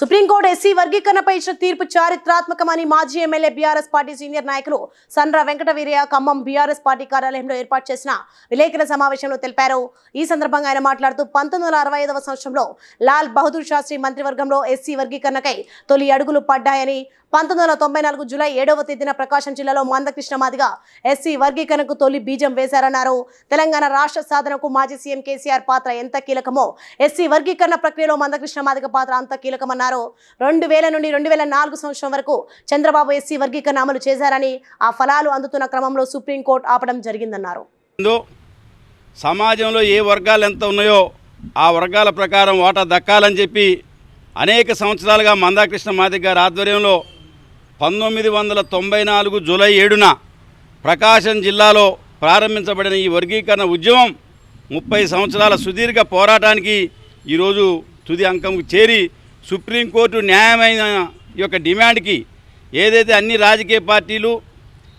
Supreme court SC వర్గీకరణపై ఇచ్చిన తీర్పు చారిత్రాత్మకమని మాజీ ఎమ్మెల్యే బీఆర్ఎస్ పార్టీ సీనియర్ నాయకులు సండ్ర వెంకటవీరయ్య ఖమ్మం బీఆర్ఎస్ పార్టీ కార్యాలయంలో ఏర్పాటు చేసిన విలేకరుల సమావేశంలో తెలిపారు. ఈ సందర్భంగా ఆయన మాట్లాడుతూ పంతొమ్మిది వందల అరవై ఐదవ సంవత్సరంలో లాల్ బహదూర్ శాస్త్రి మంత్రివర్గంలో ఎస్సీ వర్గీకరణకై తొలి అడుగులు పడ్డాయని పంతొమ్మిది వందల తొంభై నాలుగు జూలై ఏడవ తేదీన ప్రకాశం జిల్లాలో మందకృష్ణ మాదిగా ఎస్సీ వర్గీకరణకు తొలి బీజం వేశారన్నారు. తెలంగాణ రాష్ట్ర సాధనకు మాజీ సీఎం కేసీఆర్ పాత్ర ఎంత కీలకమో ఎస్సీ వర్గీకరణ ప్రక్రియలో మందకృష్ణ మాదిగ పాత్ర అంత కీలకమన్నారు. రెండు వేల నుండి రెండు వేల నాలుగు సంవత్సరం వరకు చంద్రబాబు ఎస్సీ వర్గీకరణ అమలు చేశారని ఆ ఫలాలు అందుతున్న క్రమంలో సుప్రీంకోర్టు ఆపడం జరిగిందన్నారు. సమాజంలో ఏ వర్గాలు ఎంత ఉన్నాయో ఆ వర్గాల ప్రకారం వాటా దక్కాలని చెప్పి అనేక సంవత్సరాలుగా మందాకృష్ణ మాదిక్ గారి ఆధ్వర్యంలో పంతొమ్మిది వందల తొంభై నాలుగు జూలై ఏడున ప్రకాశం జిల్లాలో ప్రారంభించబడిన ఈ వర్గీకరణ ఉద్యమం ముప్పై సంవత్సరాల సుదీర్ఘ పోరాటానికి ఈరోజు తుది అంకంకు చేరి సుప్రీంకోర్టు న్యాయమైన యొక్క డిమాండ్కి ఏదైతే అన్ని రాజకీయ పార్టీలు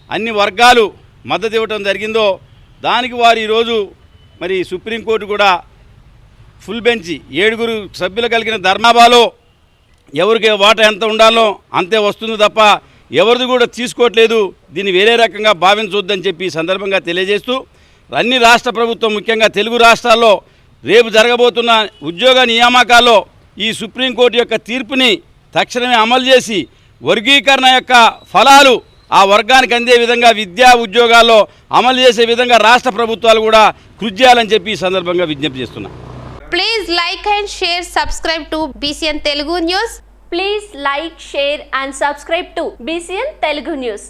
అన్ని వర్గాలు మద్దతు ఇవ్వటం జరిగిందో దానికి వారు ఈరోజు మరి సుప్రీంకోర్టు కూడా ఫుల్ బెంచ్ ఏడుగురు సభ్యులు కలిగిన ధర్మాబాలో ఎవరికి వాట ఎంత ఉండాలో అంతే వస్తుంది తప్ప ఎవరిది కూడా తీసుకోవట్లేదు. దీన్ని వేరే రకంగా భావించొద్దని చెప్పి సందర్భంగా తెలియజేస్తూ అన్ని రాష్ట్ర ప్రభుత్వం ముఖ్యంగా తెలుగు రాష్ట్రాల్లో రేపు జరగబోతున్న ఉద్యోగ నియామకాల్లో ఈ సుప్రీంకోర్టు యొక్క తీర్పుని తక్షణమే అమలు చేసి వర్గీకరణ యొక్క ఫలాలు ఆ వర్గానికి అందే విధంగా విద్యా ఉద్యోగాల్లో అమలు చేసే విధంగా రాష్ట్ర ప్రభుత్వాలు కూడా కృషి చేయాలని చెప్పి ఈ సందర్భంగా విజ్ఞప్తి చేస్తున్నా. Please like and share subscribe to BCN Telugu news please like share and subscribe to BCN Telugu news